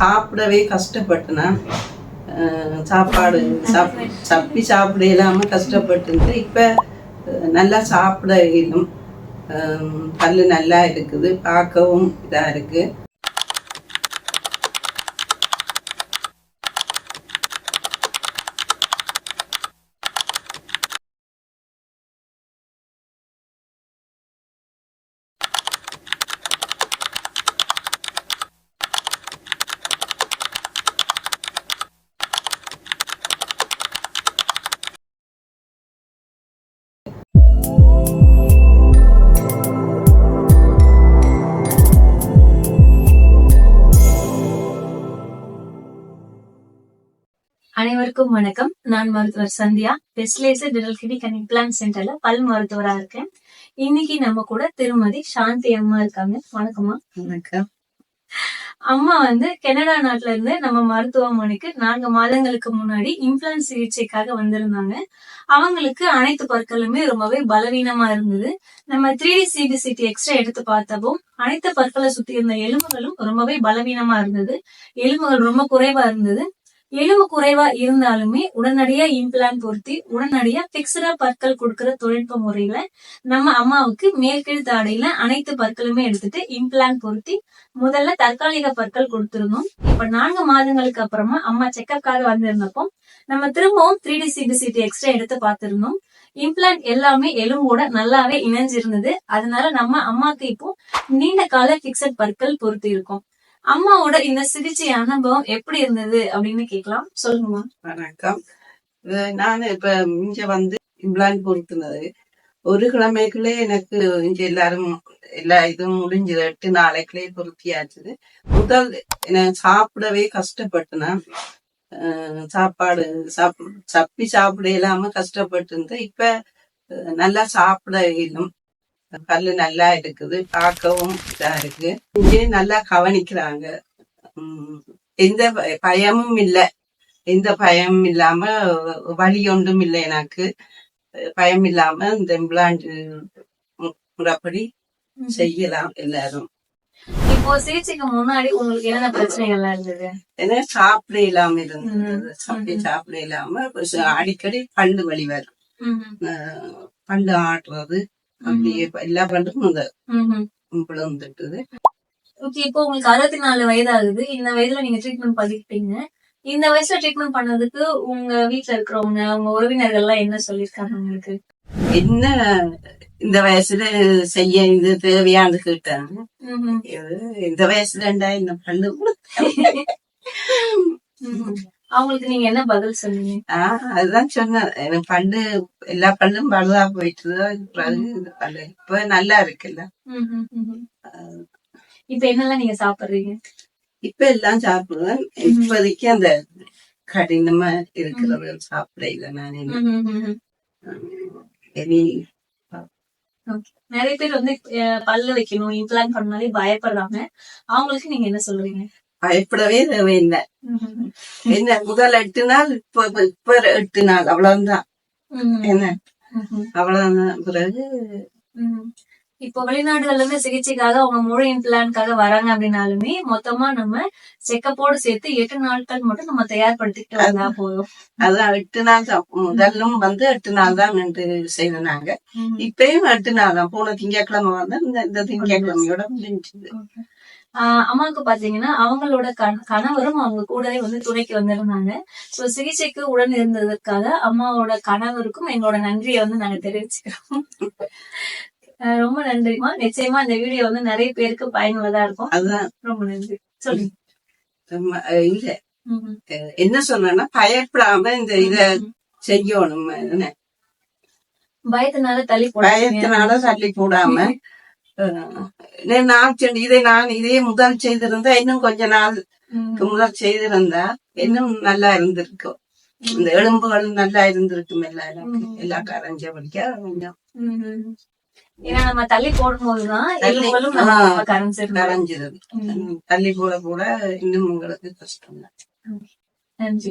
சாப்பிடவே கஷ்டப்பட்டுனா. சாப்பாடு சாப் சப்பி சாப்பிட இல்லாமல் கஷ்டப்பட்டு இப்போ நல்லா சாப்பிட இயலும். பல் பல்லு நல்லா இருக்குது பார்க்கவும் இதாக இருக்குது அனைவருக்கும் வணக்கம். நான் மருத்துவர் சந்தியா. பெஸ்லேசர் டென்டல் கிளினிக் அண்ட் இம்ப்ளான்ட் சென்டர்ல பல் மருத்துவரா இருக்கேன். இன்னைக்கு நம்ம கூட திருமதி சாந்தி அம்மா இருக்காங்க. வணக்கம்மா. வணக்கம். அம்மா வந்து கனடா நாட்டுல இருந்து நம்ம மருத்துவமனைக்கு நான்கு மாதங்களுக்கு முன்னாடி இம்ப்ளான்ட் சிகிச்சைக்காக வந்திருந்தாங்க. அவங்களுக்கு அனைத்து பற்களுமே ரொம்பவே பலவீனமா இருந்தது. நம்ம த்ரீ டி சிபிசிடி எக்ஸ்ரே எடுத்து பார்த்தப்போ அனைத்து பற்களை சுத்தி இருந்த எலும்புகளும் ரொம்பவே பலவீனமா இருந்தது. எலும்புகள் ரொம்ப குறைவா இருந்தது. எலும்பு குறைவா இருந்தாலுமே உடனடியா இம்ப்ளான் பொருத்தி உடனடியா பிக்சரா பற்கள் கொடுக்கிற தொழில்நுட்ப முறையில நம்ம அம்மாவுக்கு மேல்கீழ் தாடையில அனைத்து பற்களுமே எடுத்துட்டு இம்ப்ளான் பொருத்தி முதல்ல தற்காலிக பற்கள் கொடுத்திருந்தோம். இப்ப நான்கு மாதங்களுக்கு அப்புறமா அம்மா செக்கப்காக வந்திருந்தப்போ நம்ம திரும்பவும் த்ரீ டி சிபிசிடி எக்ஸ்ரே எடுத்து பார்த்திருந்தோம். இம்ப்ளான்ட் எல்லாமே எலும்போட நல்லாவே இணைஞ்சிருந்தது. அதனால நம்ம அம்மாக்கு இப்போ நீண்ட கால பிக்சட் பற்கள் பொருத்தி இருக்கும். அம்மாவோட இந்த சிகிச்சை அனுபவம் எப்படி இருந்தது அப்படின்னு கேட்கலாம். சொல்லுங்கம்மா வணக்கம். இது நான் இங்க வந்து இம்ப்ளான் பொருத்தினது ஒரு கிழமைக்குள்ளே எனக்கு இங்க எல்லாரும் எல்லா இதுவும் முடிஞ்சது. எட்டு நாளைக்குள்ளே பொருத்தியாச்சுது முதல் நான் சாப்பிடவே கஷ்டப்பட்டுனேன் சாப்பாடு சாப் சப்பி சாப்பிட இல்லாம கஷ்டப்பட்டு இருந்தேன் இப்ப நல்லா சாப்பிட இயலும் பல்லு நல்லா இருக்குது பார்க்கவும் இதா இருக்கு. இங்கே நல்லா கவனிக்கிறாங்க. எந்த பயமும் இல்லை. எந்த பயமும் இல்லாம வலி ஒன்றும் இல்லை எனக்கு. பயம் இல்லாம இந்த இம்ப்ளாண்ட் முறைப்படி செய்யலாம் எல்லாரும். இப்போ சிகிச்சைக்கு முன்னாடி உங்களுக்கு என்னென்ன பிரச்சனைகள்லாம் இருந்தது? ஏன்னா சாப்பிட இல்லாம இருந்தது. சாப்பிட. சாப்பிட இல்லாம அடிக்கடி பல்லு வலி வரும். பல்லு ஆட்டுறது அப்படியே எல்லா பல்லும் இந்த ம்ஹும். விழுந்துட்டுது ஓகே இப்போ உங்களுக்கு அறுபத்தி நாலு வயது ஆகுது இந்த வயதுல நீங்க ட்ரீட்மெண்ட் பண்ணிக்கிட்டீங்க. இந்த வயசுல ட்ரீட்மெண்ட் பண்ணதுக்கு உங்க வீட்ல இருக்கிறவங்க உங்க உறவினர்கள் எல்லாம் என்ன சொல்லிருக்காங்க உங்களுக்கு? என்ன இந்த வயசுல செய்ய இது தேவையான்னு கேட்டாங்க. இந்த வயசுல பல்லு ம்ஹும். அவங்களுக்கு நீங்க என்ன பதில் சொன்னீங்க? ஆஹ் அதுதான் சொன்னேன். எனக்கு பல்லு எல்லா பல்லும் பழுதா போயிட்டு பிறகு பல்லு இப்ப நல்லா இருக்குல்ல. இப்ப என்னெல்லாம் நீங்க சாப்பிடுறீங்க? இப்ப எல்லாம் சாப்பிடுவேன். இப்போதைக்கு அந்த கடினமா இருக்கிறது சாப்பிட இல்லை நான். நிறைய பேர் வந்து பல்லு வைக்கணும் இம்ப்ளான் பண்ணாலே பயப்படுறாங்க அவங்களுக்கு நீங்க என்ன சொல்றீங்க? பயப்படவே தேவையில்லை. என்ன முதல் எட்டு நாள் இப்ப இப்ப- எட்டு நாள் அவ்வளவுதான். என்ன. அவ்வளவுதான் பிறகு. இப்போ வெளிநாடுகள்ல இருந்து சிகிச்சைக்காக அவங்க முழு இம்ப்ளான்ட்காக வராங்க அப்படின்னாலுமே மொத்தமா நம்ம செக்கப்போடு சேர்த்து எட்டு நாட்கள் மட்டும் நம்ம தயார்படுத்திட்டு வந்தா போதும். அதான் எட்டு நாள் தான். முதல்லும் வந்து எட்டு நாள் தான் நின்று செய்தாங்க ம். இப்பயும் எட்டு நாள் தான். போன திங்கட்கிழமை வந்து இந்த திங்கட்கிழமையோட முடிஞ்சுது. ஆஹ் அம்மாவுக்கு பாத்தீங்கன்னா அவங்களோட கண- கணவரும் அவங்க கூடவே வந்து துணைக்கு வந்திருந்தாங்க. சோ சிகிச்சைக்கு உடன் இருந்ததற்காக அம்மாவோட கணவருக்கும் எங்களோட நன்றியை வந்து நாங்க தெரிவிச்சுக்கிறோம். ரொம்ப நன்றிமா நிச்சயமா இந்த வீடியோ வந்து நிறைய பேருக்கு பயனுள்ளதா இருக்கும். அதுதான். ரொம்ப நன்றி. சொல்லுங்க. இல்ல. என்ன சொன்னா பயப்படாம இந்த இத செய்யணும் என்ன, பயத்தினால தள்ளி. பயத்தினால தள்ளி போடாம நான் இதை நான் இதே முதல் செய்திருந்தா இன்னும் கொஞ்ச நாள். முதல் செய்திருந்தா இன்னும் நல்லா இருந்திருக்கும். இந்த எலும்புகள் நல்லா இருந்திருக்கும் எல்லா எனக்கு எல்லா கரைஞ்ச படிக்க கொஞ்சம். ஏன்னா நம்ம தள்ளி போடும்போதுதான் தள்ளி- எலும்புகளும். நம்ம கரைஞ்சிருது. தள்ளி போட கூட இன்னும் உங்களுக்கு கஷ்டம் நன்றி.